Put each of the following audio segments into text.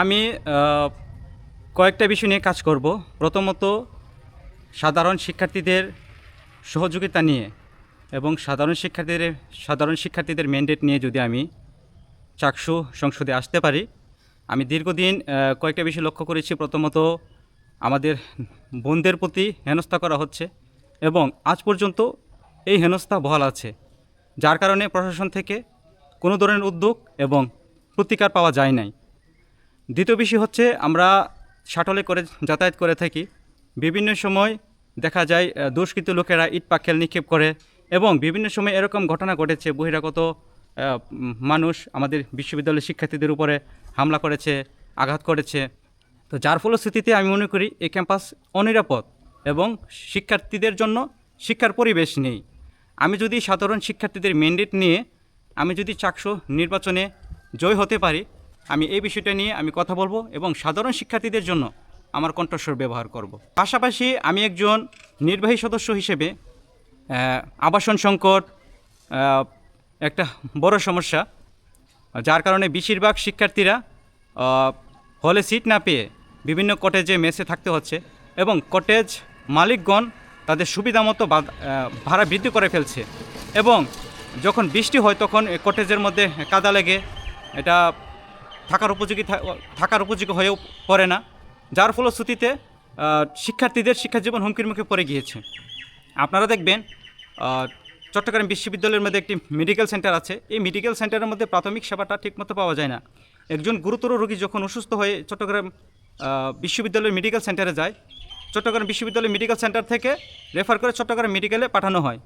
আমি কয়েকটা বিষয় নিয়ে কাজ করব। প্রথমত, সাধারণ শিক্ষার্থীদের সহযোগিতা নিয়ে এবং সাধারণ শিক্ষার্থীদের সাধারণ শিক্ষার্থীদের ম্যান্ডেট নিয়ে যদি আমি চাকসু সংসদে আসতে পারি, আমি দীর্ঘদিন কয়েকটা বিষয় লক্ষ্য করেছি। প্রথমত, আমাদের বোনদের প্রতি হেনস্থা করা হচ্ছে এবং আজ পর্যন্ত এই হেনস্থা বহাল আছে, যার কারণে প্রশাসন থেকে কোনো ধরনের উদ্যোগ এবং প্রতিকার পাওয়া যায় নাই। দ্বিতীয় বিষয় হচ্ছে আমরা শাটলে করে যাতায়াত করে থাকি। বিভিন্ন সময় দেখা যায় দুষ্কৃত লোকেরা ইট পাখেল নিক্ষেপ করে এবং বিভিন্ন সময় এরকম ঘটনা ঘটেছে, বহিরাগত মানুষ আমাদের বিশ্ববিদ্যালয়ের শিক্ষার্থীদের উপরে হামলা করেছে, আঘাত করেছে। তো যার ফলশ্রুতিতে আমি মনে করি এই ক্যাম্পাস অনিরাপদ এবং শিক্ষার্থীদের জন্য শিক্ষার পরিবেশ নেই। আমি যদি সাধারণ শিক্ষার্থীদের ম্যান্ডেট নিয়ে আমি যদি চাকসু নির্বাচনে জয় হতে পারি আমি এই বিষয়টা নিয়ে আমি কথা বলব এবং সাধারণ শিক্ষার্থীদের জন্য আমার কণ্ঠস্বর ব্যবহার করব। পাশাপাশি আমি একজন নির্বাহী সদস্য হিসেবে আবাসন সংকট একটা বড় সমস্যা, যার কারণে বেশিরভাগ শিক্ষার্থীরা হলে সিট না পেয়ে বিভিন্ন কটেজে মেসে থাকতে হচ্ছে এবং কটেজ মালিকগণ তাদের সুবিধা মতো ভাড়া বৃদ্ধি করে ফেলছে এবং যখন বৃষ্টি হয় তখন কটেজের মধ্যে কাদা লেগে, এটা থাকার উপযোগী থাকার উপযোগী হয়েও পড়ে না। যার ফলশ্রুতিতে শিক্ষার্থীদের শিক্ষাজীবন হুমকির মুখে পড়ে গিয়েছে। আপনারা দেখবেন চট্টগ্রাম বিশ্ববিদ্যালয়ের মধ্যে একটি মেডিকেল সেন্টার আছে। এই মেডিকেল সেন্টারের মধ্যে প্রাথমিক সেবাটা ঠিকমতো পাওয়া যায় না। একজন গুরুতর রোগী যখন অসুস্থ হয়ে চট্টগ্রাম বিশ্ববিদ্যালয়ের মেডিকেল সেন্টারে যায়, চট্টগ্রাম বিশ্ববিদ্যালয় মেডিকেল সেন্টার থেকে রেফার করে চট্টগ্রাম মেডিকেলে পাঠানো হয়।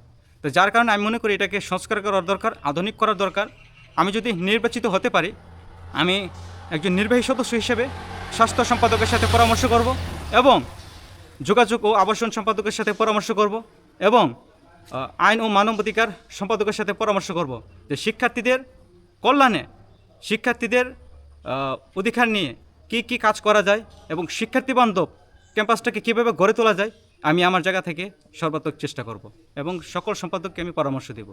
তো যার কারণে আমি মনে করি এটাকে সংস্কার করার দরকার, আধুনিক করার দরকার। আমি যদি নির্বাচিত হতে পারি আমি একজন নির্বাহী সদস্য হিসেবে স্বাস্থ্য সম্পাদকের সাথে পরামর্শ করব এবং যোগাযোগ ও আবাসন সম্পাদকের সাথে পরামর্শ করব এবং আইন ও মানবাধিকার সম্পাদকের সাথে পরামর্শ করব যে শিক্ষার্থীদের কল্যাণে শিক্ষার্থীদের অধিকার নিয়ে কী কী কাজ করা যায় এবং শিক্ষার্থী বান্ধব ক্যাম্পাসটাকে কীভাবে গড়ে তোলা যায়, আমি আমার জায়গা থেকে সর্বাত্মক চেষ্টা করব এবং সকল সম্পাদককে আমি পরামর্শ দেব।